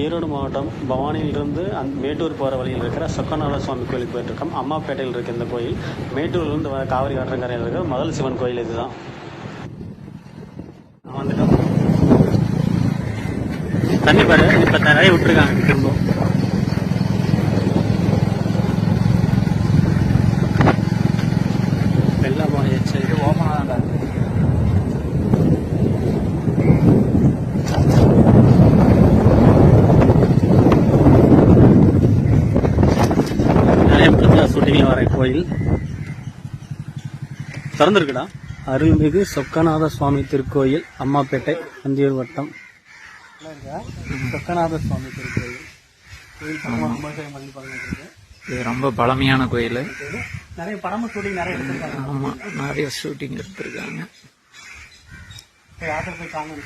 ஈரோடு மாவட்டம் பவானியிலிருந்து அந் மேட்டூர் போகிற வழியில் இருக்கிற சொக்கநாத சுவாமி கோயிலுக்கு போயிட்டுருக்கோம். அம்மாப்பேட்டையில் இருக்க இந்த கோயில். மேட்டூர்லேருந்து வர காவிரி ஆற்றங்கரையில் இருக்கிற முதல் சிவன் கோயில் இதுதான். வந்துட்டோம். தண்ணி பாரு இப்போ நிறைய விட்டுருக்காங்க. திரும்ப வெள்ளம் ஆயிடுச்சு இது ஓப்பனாக தான் ஷூட்டிங்ல வர கோயில். திறந்துருக்குடா. அருள்மிகு சொக்கநாத சுவாமி திருக்கோயில் அம்மாப்பேட்டை அந்தியூர் வட்டம். சொக்கநாத சுவாமி திருக்கோயில். இது ரொம்ப பழமையான கோயில். நிறைய படமும் ஷூட்டிங் நிறைய எடுத்திருக்காங்க. ஆமா நிறைய ஷூட்டிங் எடுத்திருக்காங்க. போய் ஆட்டோ போய் காணும்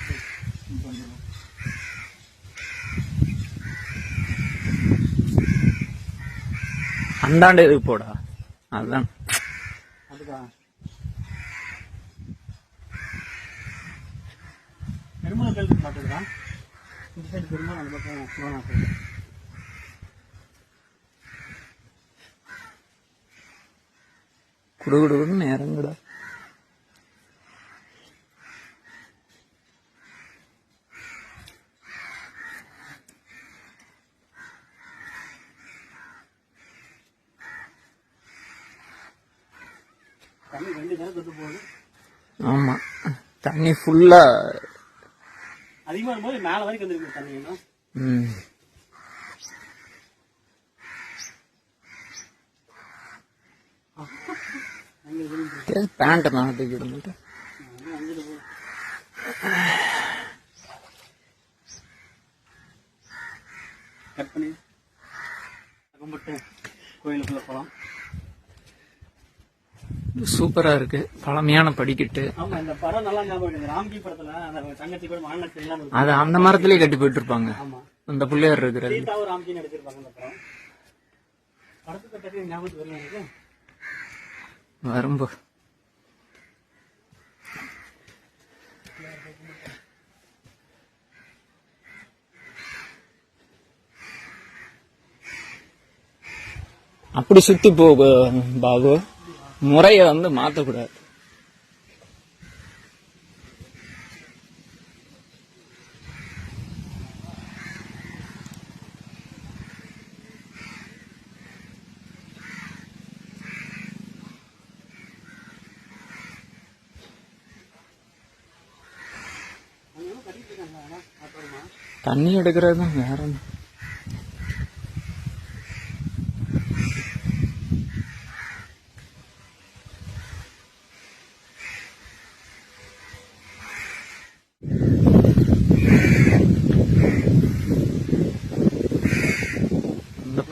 அந்தாண்ட எதுக்கு போடா? அதுதான் பெருமாள் கோயிலுக்கு பார்த்துக்கலாம் இந்த சைடு பெருமாள் அந்த பக்கம் சிவனாக்கு குடுகுடுன்னு இறங்குடா. தண்ணி ரெண்டு ஆமா. தண்ணி ஃபுல்லா அதிகமாக இருக்கும்போது மேலே வரைக்கும் வந்துருக்கு தண்ணி ம். அங்கே இருந்து பேண்ட் மாட்டிக்கிட்டு இருந்துட்டு அங்கிட்டு போ கட் பண்ணி கோயிலுக்குள்ள போகலாம் சூப்பரா இருக்கு. பழமையான படிக்கட்டு. அது அந்த மரத்திலேயே கட்டி போயிட்டு இருப்பாங்க ஆமா. அந்த பிள்ளையார் இருக்கிறது. வரும்போ. அப்படி சுத்தி போக பாபு. முறையை வந்து மாற்றக்கூடாது தண்ணி எடுக்கிறது தான் வேற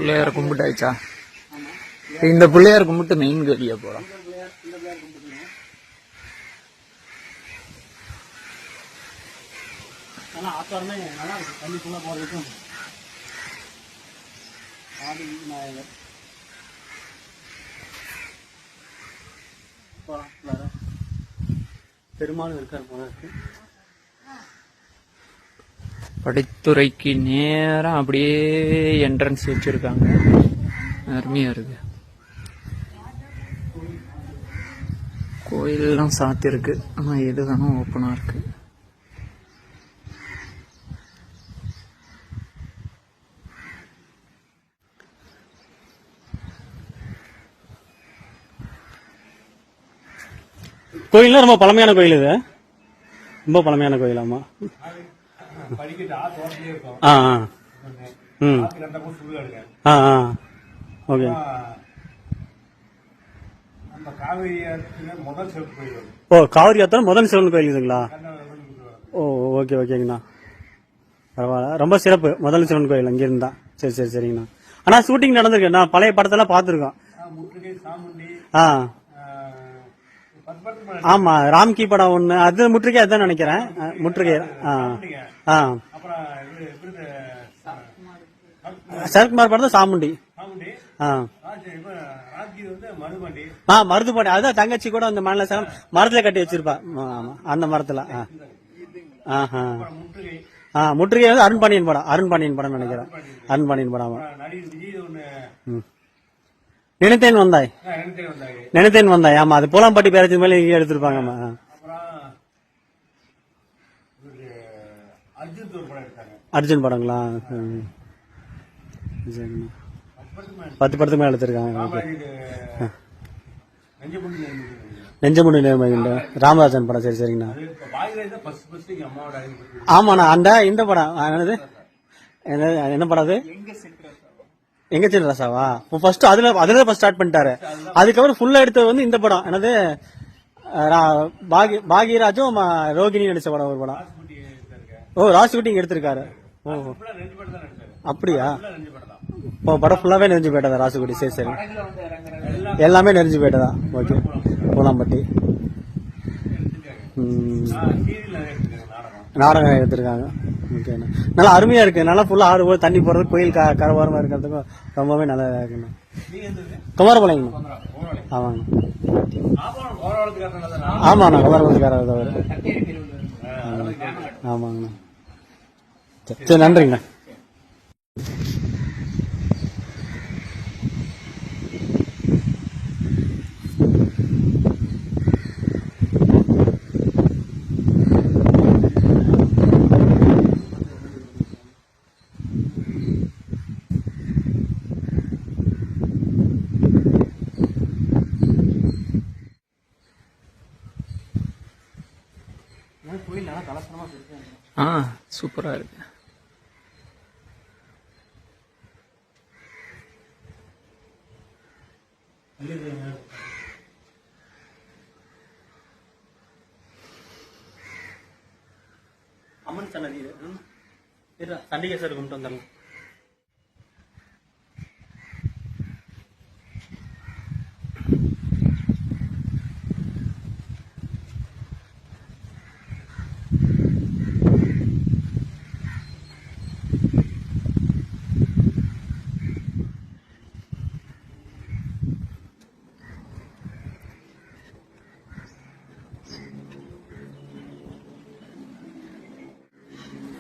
பிள்ளையார கும்பிட்டாச்சா? இந்த பிள்ளையார் கும்பிட்டு மெயின் கேடியா போறோம் ஆனா ஆத்தாரமே போறதுக்கும். போலாம் பெருமாள் இருக்கார் போல இருக்கு. படித்துறைக்கு நேரா அப்படியே என்ட்ரன்ஸ் வச்சிருக்காங்க. அருமையா இருக்கு. கோயிலெல்லாம் சாத்திருக்கு ஆனா எது வேணும் ஓப்பனா இருக்கு. கோயில்லாம் ரொம்ப பழமையான கோயில் இது. ரொம்ப பழமையான கோயில் ஆமா ஆ ஆ ம். ஆ ஆ ஓகே. ஓ காவிரி ஆத்திரம் முதல் சிவன் கோயில் இதுங்களா? ஓ ஓகே ஓகேங்கண்ணா. பரவாயில்ல. ரொம்ப சிறப்பு. முதல் சிவன் கோயில் அங்கே இருந்தா சரி சரி சரிங்கண்ணா. ஆனா ஷூட்டிங் நடந்திருக்கு. நான் பழைய படத்தெல்லாம் பார்த்துருக்கோம். ஆ, ஆமா ராம்கி படம் ஒண்ணு. அது முற்றுகை அதான் நினைக்கிறேன். முற்றுகை. ஆ. சரத்குமார் படம் தான் சாமுண்டி? ஆ. மருதுபாடி அதான் தங்கச்சி கூட அந்த மணல சரம் மரத்துல கட்டி வச்சிருப்பா. ஆமா. அந்த மரத்துல. ஆஹா ஆ முற்றுகை வந்து அருண் பாண்டியன் படம். அருண் பாண்டியன் படம் நினைக்கிறேன். அருண் பாண்டியன் படம். நினைத்தேன் வந்தாய். நினைத்தேன் வந்தாய். ஆமா அது பூலாம்பட்டி பேரத்து மேலே எடுத்திருப்பாங்க ஆமா ஆ. அப்புறம் இவரு அர்ஜுன் ஒரு படம் எடுத்தாங்க அர்ஜுன் படங்களா? ம். சரிங்கண்ணா. பத்து படத்துக்கு மேல எடுத்திருக்காங்க. ஓகே. நெஞ்சமுடி நேர்மையுண்டு ராமராஜன் படம். சரி சரிங்கண்ணா. ஆமாண்ணா அந்த இந்த படம். என்னது? என்ன படம் அது? எங்க சின்ன ரசாவா? ஃபர்ஸ்ட் அதுல அதுல ஃபர்ஸ்ட் ஸ்டார்ட் பண்ணிட்டாரு. அதுக்கப்புறம் ஃபுல்லா எடுத்தது வந்து இந்த படம். என்னது? பாகி பாகியராஜும் ரோகிணி நடிச்ச படம் ஒரு படம். ஓ ராஜ் ஷூட்டிங் எடுத்திருக்காரு. ஓ அப்படியா? இப்போ படம் ஃபுல்லாவே நெறிஞ்சு போயிட்டதா ராசுகுடி சரி சரி. எல்லாமே நெறிஞ்சு போயிட்டதா ஓகே. பூலாம்பட்டி. நாடகம். எடுத்திருக்காங்க. ஓகேண்ணா நல்லா அருமையா இருக்கு. நல்லா ஃபுல்லா ஆறு போது தண்ணி போறது கோயில் க கரவாரமா இருக்கிறதுக்கும் ரொம்பவே நல்லா இருக்குண்ணா. குமாரபாளையங்கண்ணா ஆமாங்க. ஆமாண்ணா குமாரபாளையக்காரர் தவிர ஆமாங்கண்ணா. சரி நன்றிங்கண்ணா ஆ சூப்பரா இருக்கு. அம்மன் சன்னதி இது சண்டிகேஸ்வரர் கும்பிட்டு வந்துடலாம்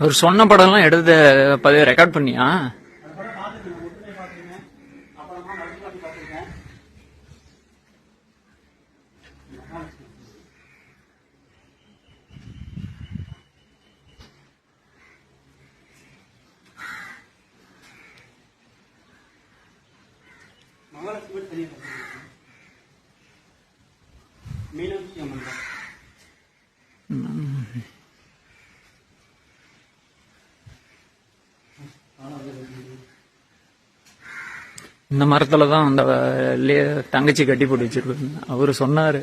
அவர் சொன்ன படம்லாம் எடுத்து பதிவு ரெக்கார்ட் பண்ணியா? மீனாட்சி அம்மன் இந்த மரத்துல தான் அந்த தங்கச்சி கட்டி போட்டு வச்சிருக்கேன் அவரு சொன்னாரு.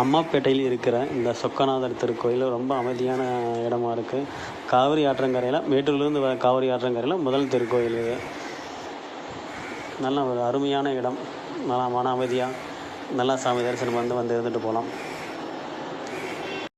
அம்மாப்பேட்டையில் இருக்கிற இந்த சொக்கநாதர் திருக்கோயில் ரொம்ப அமைதியான இடமா இருக்குது காவிரி ஆற்றங்கரையில் மேட்டூர்லேருந்து வர காவிரி ஆற்றங்கரையில் முதல் திருக்கோயில் இது. நல்ல ஒரு அருமையான இடம். நல்லா மன அமைதியாக நல்லா சாமி தரிசனம் வந்து வந்து இருந்துட்டு போகலாம்